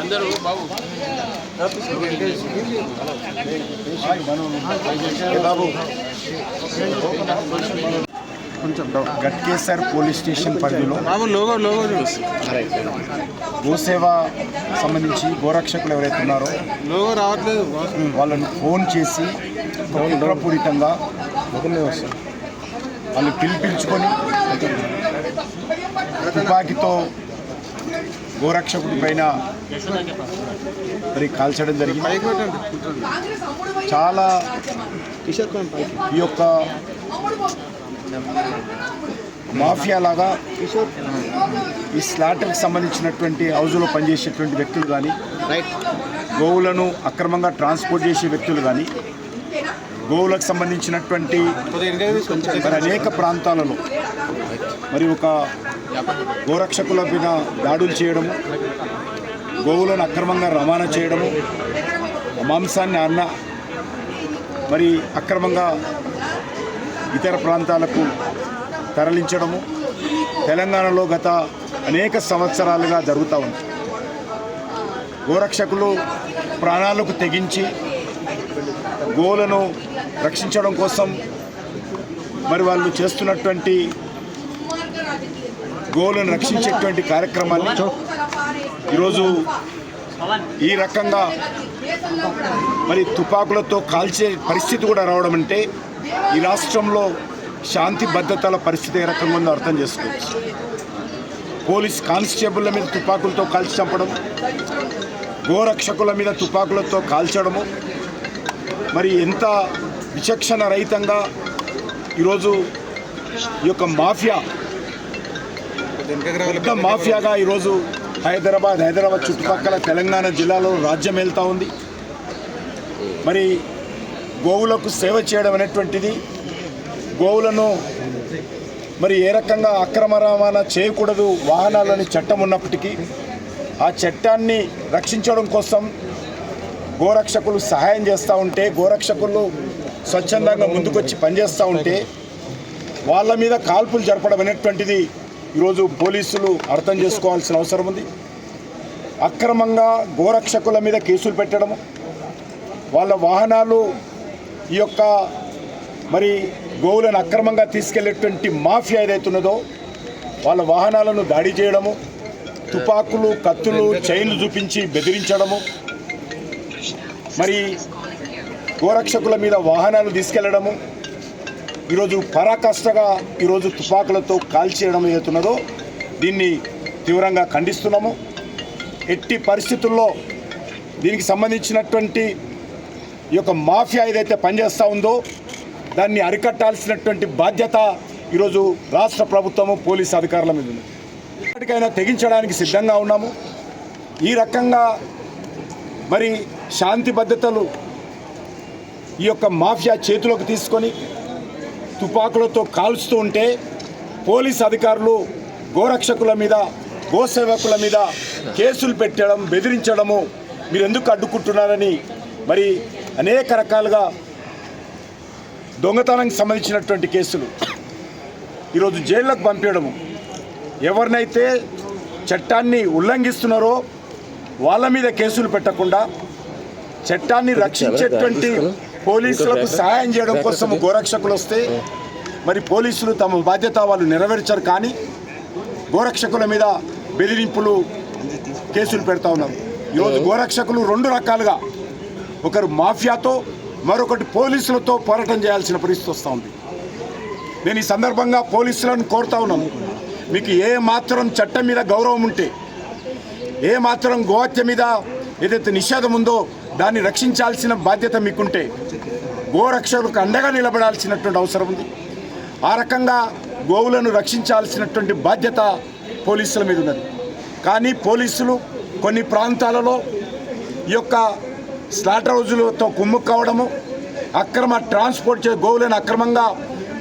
అందరూ బాబు. బాబు కొంచెం Ghatkesar police station పరిధిలో బాబు లోగో లోగో చూసి గోసేవ సంబంధించి గోరక్షకులు ఎవరైతే ఉన్నారో లోగో రావట్లేదు. వాళ్ళను ఫోన్ చేసి కుట్రపూరితంగా వాళ్ళు పిలిపించుకొని తుపాకీతో గోరక్షకుడి పైన మరి కాల్చడం జరిగింది. చాలా ఈ యొక్క మాఫియా లాగా ఈ స్లాటర్కి సంబంధించినటువంటి హౌజులో పనిచేసేటువంటి వ్యక్తులు కానీ గోవులను అక్రమంగా ట్రాన్స్పోర్ట్ చేసే వ్యక్తులు కానీ గోవులకు సంబంధించినటువంటి మరి అనేక ప్రాంతాలలో మరి ఒక గోరక్షకుల మీద దాడులు చేయడము గోవులను అక్రమంగా రవాణా చేయడము మాంసాన్ని అన్న మరి అక్రమంగా ఇతర ప్రాంతాలకు తరలించడము తెలంగాణలో గత అనేక సంవత్సరాలుగా జరుగుతూ ఉంది. గోరక్షకులు ప్రాణాలకు తెగించి గోవులను రక్షించడం కోసం మరి వాళ్ళు చేస్తున్నటువంటి గోవులను రక్షించేటువంటి కార్యక్రమాన్ని ఈరోజు ఈ రకంగా మరి తుపాకులతో కాల్చే పరిస్థితి కూడా రావడం అంటే ఈ రాష్ట్రంలో శాంతి భద్రతల పరిస్థితి ఏ రకంగా ఉందో అర్థం చేసుకోవచ్చు. పోలీస్ కానిస్టేబుల్ల మీద తుపాకులతో కాల్చి చంపడం గోరక్షకుల మీద తుపాకులతో కాల్చడము మరి ఎంత విచక్షణ రహితంగా ఈరోజు ఈ యొక్క మాఫియా పెద్ద మాఫియాగా ఈరోజు హైదరాబాద్ హైదరాబాద్ చుట్టుపక్కల తెలంగాణ జిల్లాలో రాజ్యం వెళ్తూ ఉంది. మరి గోవులకు సేవ చేయడం అనేటువంటిది గోవులను మరి ఏ రకంగా అక్రమ రవాణా చేయకూడదు వాహనాలని చట్టం ఉన్నప్పటికీ ఆ చట్టాన్ని రక్షించడం కోసం గోరక్షకులు సహాయం చేస్తూ ఉంటే గోరక్షకులు స్వచ్ఛందంగా ముందుకొచ్చి పనిచేస్తూ ఉంటే వాళ్ళ మీద కాల్పులు జరపడం అనేటువంటిది ఈరోజు పోలీసులు అర్థం చేసుకోవాల్సిన అవసరం ఉంది. అక్రమంగా గోరక్షకుల మీద కేసులు పెట్టడము వాళ్ళ వాహనాలు ఈ యొక్క మరి గోవులను అక్రమంగా తీసుకెళ్ళేటువంటి మాఫియా ఏదైతున్నదో వాళ్ళ వాహనాలను దాడి చేయడము తుపాకులు కత్తులు చైన్లు చూపించి బెదిరించడము. మరి గోరక్షకుల మీద వాహనాలు తీసుకెళ్ళడము ఈరోజు పరాకాష్ఠగా ఈరోజు తుపాకులతో కాల్చేయడం ఏదైతున్నదో దీన్ని తీవ్రంగా ఖండిస్తున్నాము. ఎట్టి పరిస్థితుల్లో దీనికి సంబంధించినటువంటి ఈ యొక్క మాఫియా ఏదైతే పనిచేస్తూ ఉందో దాన్ని అరికట్టాల్సినటువంటి బాధ్యత ఈరోజు రాష్ట్ర ప్రభుత్వము పోలీసు అధికారుల మీద ఉంది. ఎప్పటికైనా తెగించడానికి సిద్ధంగా ఉన్నాము. ఈ రకంగా మరి శాంతి భద్రతలు ఈ యొక్క మాఫియా చేతిలోకి తీసుకొని తుపాకులతో కాల్చుతూ ఉంటే పోలీస్ అధికారులు గోరక్షకుల మీద గోసేవకుల మీద కేసులు పెట్టడం బెదిరించడము మీరు ఎందుకు అడ్డుకుంటున్నారని మరి అనేక రకాలుగా దొంగతనానికి సంబంధించినటువంటి కేసులు. ఈరోజు జైళ్ళకు పంపించడము ఎవరినైతే చట్టాన్ని ఉల్లంఘిస్తున్నారో వాళ్ళ మీద కేసులు పెట్టకుండా చట్టాన్ని రక్షించేటువంటి పోలీసులకు సహాయం చేయడం కోసం గోరక్షకులు వస్తే మరి పోలీసులు తమ బాధ్యత వాళ్ళు నెరవేర్చారు కానీ గోరక్షకుల మీద బెదిరింపులు కేసులు పెడతా ఉన్నారు. ఈరోజు గోరక్షకులు రెండు రకాలుగా. ఒకరు మాఫియాతో మరొకటి పోలీసులతో పోరాటం చేయాల్సిన పరిస్థితి వస్తూ ఉంది. నేను ఈ సందర్భంగా పోలీసులను కోరుతా ఉన్నాను. మీకు ఏ మాత్రం చట్టం మీద గౌరవం ఉంటే ఏ మాత్రం గోహత్య మీద ఏదైతే నిషేధం ఉందో దాన్ని రక్షించాల్సిన బాధ్యత మీకుంటే గోరక్షకులకు అండగా నిలబడాల్సినటువంటి అవసరం ఉంది. ఆ రకంగా గోవులను రక్షించాల్సినటువంటి బాధ్యత పోలీసుల మీద ఉన్నది. కానీ పోలీసులు కొన్ని ప్రాంతాలలో ఈ యొక్క స్లాటర్ హౌజులతో కుమ్ముకోవడము అక్రమ ట్రాన్స్పోర్ట్ చే గోవులను అక్రమంగా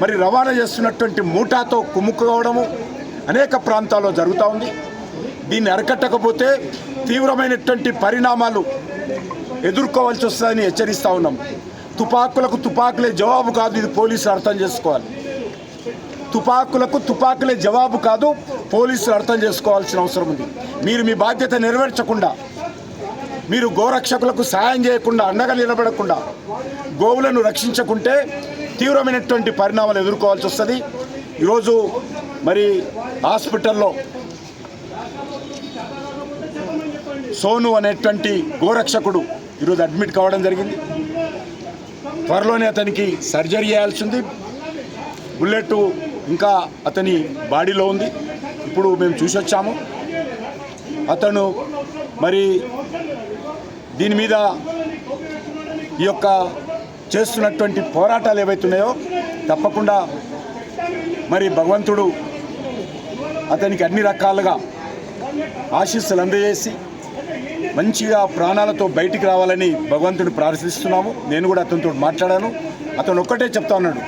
మరి రవాణా చేస్తున్నటువంటి మూటాతో కుమ్ముకోవడము అనేక ప్రాంతాల్లో జరుగుతూ ఉంది. దీన్ని అరికట్టకపోతే తీవ్రమైనటువంటి పరిణామాలు ఎదుర్కోవాల్సి వస్తుందని హెచ్చరిస్తూ ఉన్నాం. తుపాకులకు తుపాకులే జవాబు కాదు ఇది పోలీసులు అర్థం చేసుకోవాలి. తుపాకులకు తుపాకులే జవాబు కాదు పోలీసులు అర్థం చేసుకోవాల్సిన అవసరం ఉంది. మీరు మీ బాధ్యత నెరవేర్చకుండా మీరు గోరక్షకులకు సాయం చేయకుండా అండగా నిలబడకుండా గోవులను రక్షించకుంటే తీవ్రమైనటువంటి పరిణామాలు ఎదుర్కోవాల్సి వస్తుంది. ఈరోజు మరి హాస్పిటల్లో సోను అనేటువంటి గోరక్షకుడు ఈరోజు అడ్మిట్ కావడం జరిగింది. త్వరలోనే అతనికి సర్జరీ చేయాల్సి ఉంది. బుల్లెట్ ఇంకా అతని బాడీలో ఉంది. ఇప్పుడు మేము చూసి వచ్చాము అతను మరి దీని మీద ఈ యొక్క చేస్తున్నటువంటి పోరాటాలు ఏవైతున్నాయో తప్పకుండా మరి భగవంతుడు అతనికి అన్ని రకాలుగా ఆశీస్సులు అందజేసి మంచిగా ప్రాణాలతో బయటికి రావాలని భగవంతుడు ప్రార్థిస్తున్నాము. నేను కూడా అతనితో మాట్లాడాను. అతను ఒక్కటే చెప్తా ఉన్నాడు.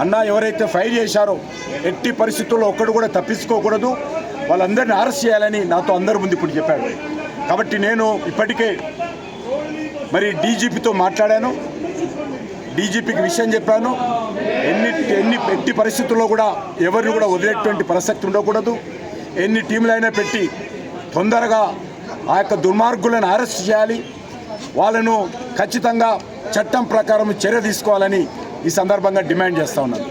అన్న ఎవరైతే ఫైర్ చేశారో ఎట్టి పరిస్థితుల్లో ఒక్కడు కూడా తప్పించుకోకూడదు. వాళ్ళందరినీ అరెస్ట్ చేయాలని నాతో అందరి ముందు ఇప్పుడు చెప్పాడు. కాబట్టి నేను ఇప్పటికే మరి డీజీపీతో మాట్లాడాను. డీజీపీకి విషయం చెప్పాను. ఎన్ని ఎన్ని ఎట్టి పరిస్థితుల్లో కూడా ఎవరిని కూడా వదిలేటువంటి ప్రసక్తి ఉండకూడదు. ఎన్ని టీంలైనా పెట్టి తొందరగా ఆ యొక్క దుర్మార్గులను అరెస్ట్ చేయాలి. వాళ్ళను ఖచ్చితంగా చట్టం ప్రకారం చర్య తీసుకోవాలని ఈ సందర్భంగా డిమాండ్ చేస్తా ఉన్నాను.